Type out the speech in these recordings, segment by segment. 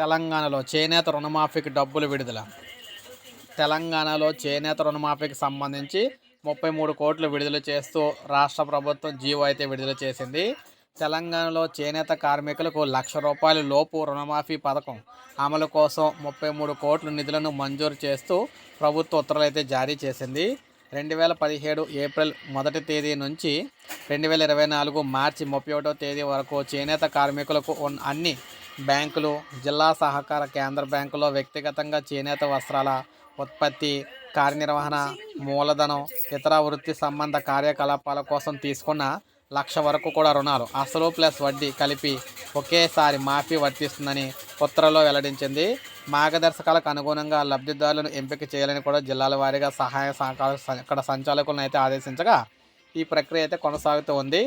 తెలంగాణలో చేనేత రుణమాఫీకి డబ్బులు విడుదల. తెలంగాణలో చేనేత రుణమాఫీకి సంబంధించి ముప్పై మూడు కోట్లు విడుదల చేస్తూ రాష్ట్ర ప్రభుత్వం జీవో అయితే విడుదల చేసింది. తెలంగాణలో చేనేత కార్మికులకు లక్ష రూపాయల లోపు రుణమాఫీ పథకం అమలు కోసం ముప్పై మూడు కోట్ల నిధులను మంజూరు చేస్తూ ప్రభుత్వ ఉత్తర్వులు అయితే జారీ చేసింది. రెండు వేల పదిహేడు ఏప్రిల్ మొదటి తేదీ నుంచి రెండు వేల ఇరవై నాలుగు మార్చి ముప్పై ఒకటో తేదీ వరకు చేనేత కార్మికులకు అన్ని బ్యాంకులు జిల్లా సహకార కేంద్ర బ్యాంకులో వ్యక్తిగతంగా చేనేత వస్త్రాల ఉత్పత్తి కార్యనిర్వహణ మూలధనం ఇతర వృత్తి సంబంధ కార్యకలాపాల కోసం తీసుకున్న లక్ష వరకు కూడా రుణాలు. అసలు ప్లస్ వడ్డీ కలిపి ఒకేసారి మాఫీ వర్తిస్తుందని ఉత్తర్వులో వెల్లడించింది. మార్గదర్శకాలకు అనుగుణంగా లబ్ధిదారులను ఎంపిక చేయాలని కూడా జిల్లాల వారీగా సహాయ సహకార ఇక్కడ సంచాలకులను అయితే ఆదేశించగా ఈ ప్రక్రియ అయితే కొనసాగుతూ ఉంది.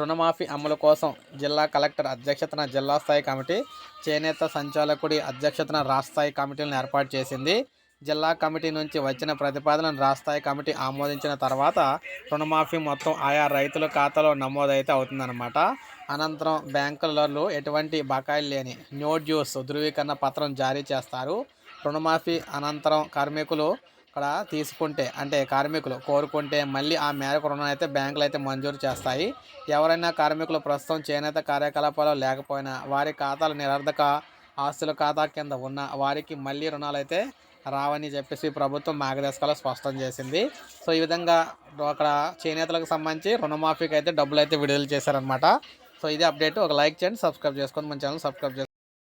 రుణమాఫీ అమలు కోసం జిల్లా కలెక్టర్ అధ్యక్షతన జిల్లా స్థాయి కమిటీ చేనేత సంచాలకుడి అధ్యక్షతన రాష్ట్ర స్థాయి కమిటీలను ఏర్పాటు చేసింది. జిల్లా కమిటీ నుంచి వచ్చిన ప్రతిపాదనను రాష్ట్ర కమిటీ ఆమోదించిన తర్వాత రుణమాఫీ మొత్తం ఆయా రైతుల ఖాతాలో నమోదైతే అవుతుందన్నమాట. అనంతరం బ్యాంకులలో ఎటువంటి బకాయిలు లేని న్యూ డ్యూస్ ధృవీకరణ పత్రం జారీ చేస్తారు. రుణమాఫీ అనంతరం కార్మికులు అక్కడ తీసుకుంటే అంటే కార్మికులు కోరుకుంటే మళ్ళీ ఆ మేరకు రుణం అయితే బ్యాంకులు అయితే మంజూరు చేస్తాయి. ఎవరైనా కార్మికులు ప్రస్తుతం చేనేత కార్యకలాపాలు లేకపోయినా వారి ఖాతాలు నిరర్ధక ఆస్తుల ఖాతా కింద ఉన్న వారికి మళ్ళీ రుణాలు అయితే రావని చెప్పేసి ప్రభుత్వం మార్గదర్శకాలు స్పష్టం చేసింది. సో ఈ విధంగా అక్కడ చేనేతలకు సంబంధించి రుణమాఫీకి అయితే డబ్బులు అయితే విడుదల చేశారనమాట సో ఇది అప్డేట్. ఒక లైక్ చేయండి సబ్స్క్రైబ్ చేసుకోండి మన ఛానల్ సబ్స్క్రైబ్ చేసుకోండి.